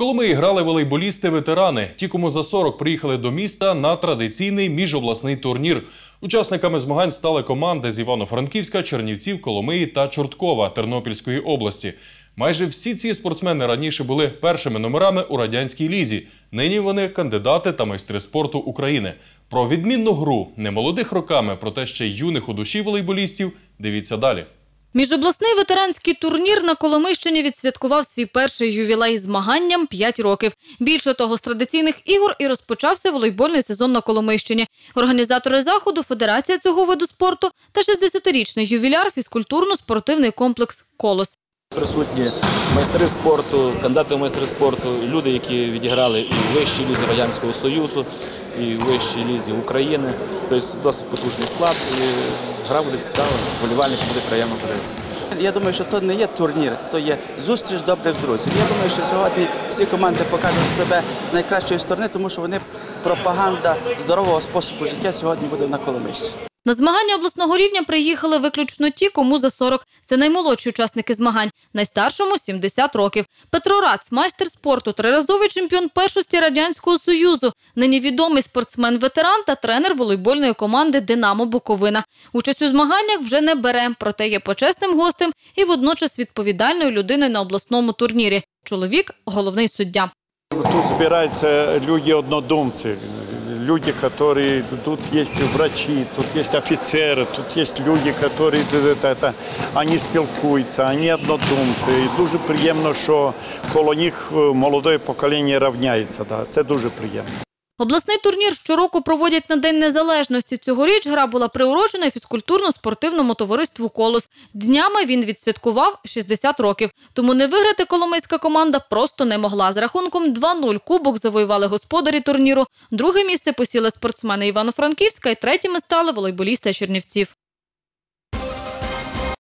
Коломиї грали волейболісти-ветерани. Ті, кому за 40 приїхали до міста на традиційний міжобласний турнір. Учасниками змагань стали команди з Івано-Франківська, Чернівців, Коломиї та Чорткова Тернопільської області. Майже всі ці спортсмени раніше були першими номерами у радянській лізі. Нині вони кандидати та майстри спорту України. Про відмінну гру немолодих роками, проте ще й юних у душі волейболістів. Дивіться далі. Міжобласний ветеранський турнір на Коломийщині відсвяткував свій перший ювілей змаганням 5 років. Більше того, з традиційних ігор і розпочався волейбольний сезон на Коломийщині. Організатори заходу Федерація цього виду спорту та 60-річний ювіляр фізкультурно-спортивний комплекс Колос. Присутні майстри спорту, кандидати в майстри спорту, люди, які відіграли і в вищій лізі Радянського Союзу, і в вищій лізі України. Тобто досить потужний склад. І гра буде цікава, вболівальникам буде приємно дивитися. Я думаю, що то не є турнір, то є зустріч добрих друзів. Я думаю, що сьогодні всі команди покажуть себе найкращої сторони, тому що вони пропаганда здорового способу життя сьогодні буде на Коломищі. На змагання обласного рівня приїхали виключно ті, кому за 40. Це наймолодші учасники змагань, найстаршому 70 років. Петро Рац, майстер спорту, триразовий чемпіон першості Радянського Союзу, нині відомий спортсмен-ветеран та тренер волейбольної команди Динамо Буковина. Участь у змаганнях вже не бере, проте є почесним гостем і водночас відповідальною людиною на обласному турнірі. Чоловік головний суддя. Тут збираються люди-однодумці, люди, которые, тут есть врачи, тут есть офицеры, тут есть люди, которые, это, это, они спілкуються, вони однодумці. І дуже приємно, що коло них молоде покоління рівняється. Да. Це дуже приємно. Обласний турнір щороку проводять на День Незалежності. Цьогоріч гра була приурочена фізкультурно-спортивному товариству «Колос». Днями він відсвяткував 60 років. Тому не виграти коломийська команда просто не могла. З рахунком 2-0 кубок завоювали господарі турніру. Друге місце посіли спортсмени Івано-Франківська і третіми стали волейболісти Чернівців.